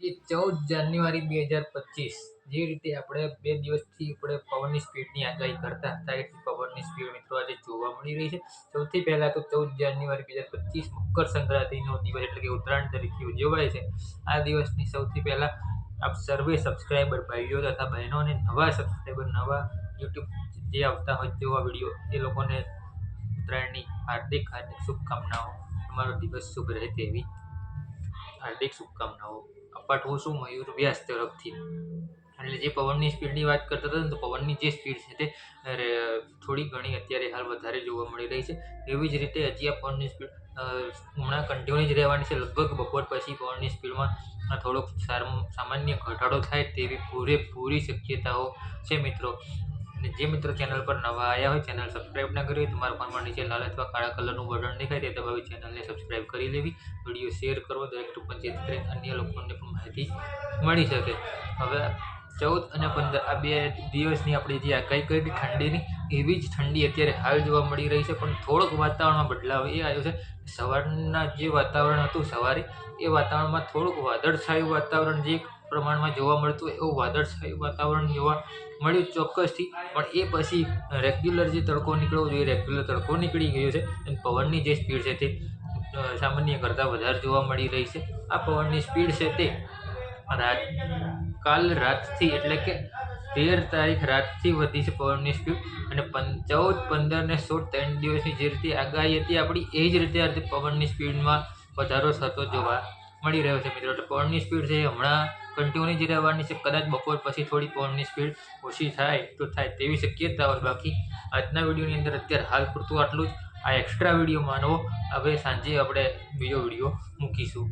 એ ચૌદ જાન્યુઆરી બે હજાર પચીસ, જે રીતે આપણે બે દિવસથી આપણે પવનની સ્પીડની આગાહી કરતા હતા, એટલી પવનની સ્પીડ મિત્રો આજે જોવા મળી રહી છે. સૌથી પહેલાં તો ચૌદ જાન્યુઆરી બે હજાર પચીસ મકર સંક્રાંતિનો દિવસ એટલે કે ઉત્તરાયણ તરીકે ઉજવાય છે. આ દિવસની સૌથી પહેલાં આપ સર્વે સબસ્ક્રાઈબર ભાઈઓ તથા બહેનો અને નવા સબસ્ક્રાઈબર નવા યુટ્યુબ જે આવતા હોય તેવા વીડિયો, એ લોકોને ઉત્તરાયણની હાર્દિક હાર્દિક શુભકામનાઓ. તમારો દિવસ શુભ રહે તેવી હાર્દિક શુભકામનાઓ. અપાટ હું છું મયુર વ્યાસ તરફથી? એટલે જે પવનની સ્પીડની વાત કરતા હતા ને, તો પવનની જે સ્પીડ છે તે થોડી ઘણી અત્યારે હાલ વધારે જોવા મળી રહી છે. એવી જ રીતે હજી આ પવનની સ્પીડ હમણાં કન્ટિન્યુ જ રહેવાની છે. લગભગ બપોર પછી પવનની સ્પીડમાં થોડોક સામાન્ય ઘટાડો થાય તેવી પૂરેપૂરી શક્યતાઓ છે મિત્રો. અને જે મિત્રો ચેનલ પર નવા આવ્યા હોય, ચેનલ સબસ્ક્રાઈબ ના કરી હોય, તમારા ફોનમાં નીચે લાલ અથવા કાળા કલરનું બટન દેખાય તે દબાવી ચેનલને સબસ્ક્રાઈબ કરી લેવી. વીડિયો શેર કરવો, દરેક ટૂંકમાં કરીને અન્ય લોકોને પણ માહિતી મળી શકે. હવે ચૌદ અને પંદર, આ બે દિવસની આપણે જે આગાહી કરી ઠંડીની, એવી જ ઠંડી અત્યારે હાલ જોવા મળી રહી છે, પણ થોડોક વાતાવરણમાં બદલાવ એ આવ્યો છે. સવારના જે વાતાવરણ હતું, સવારે એ વાતાવરણમાં થોડુંક વાદળછાયું વાતાવરણ જે પ્રમાણમાં જોવા મળતું એવું વાદળછાયું વાતાવરણ જોવા મળ્યું ચોક્કસથી. પણ એ પછી રેગ્યુલર જે તડકો નીકળવો જોઈએ રેગ્યુલર તડકો નીકળી ગયો છે અને પવનની જે સ્પીડ છે તે સામાન્ય કરતાં વધારે જોવા મળી રહી છે. આ પવનની સ્પીડ છે તે રાત, કાલ રાતથી એટલે કે તેર તારીખ રાતથી વધી છે પવનની સ્પીડ. અને પં, ચૌદ, પંદર ને સોળ ત્રણ દિવસની જે રીતે આગાહી હતી, આપણી એ જ રીતે આ પવનની સ્પીડમાં વધારો થતો જોવા મળી રહ્યો છે મિત્રો. એટલે પવનની સ્પીડ છે, હમણાં કન્ટિન્યુ જ રહેવાની છે, કદાચ બપોર પછી થોડી પવનની સ્પીડ ઓછી થાય તો થાય તેવી શક્યતા હોય. બાકી આજના વિડીયોની અંદર અત્યારે હાલ પૂરતું આટલું જ. આ એક્સ્ટ્રા વીડિયો માનવો. હવે સાંજે આપણે બીજો વીડિયો મૂકીશું.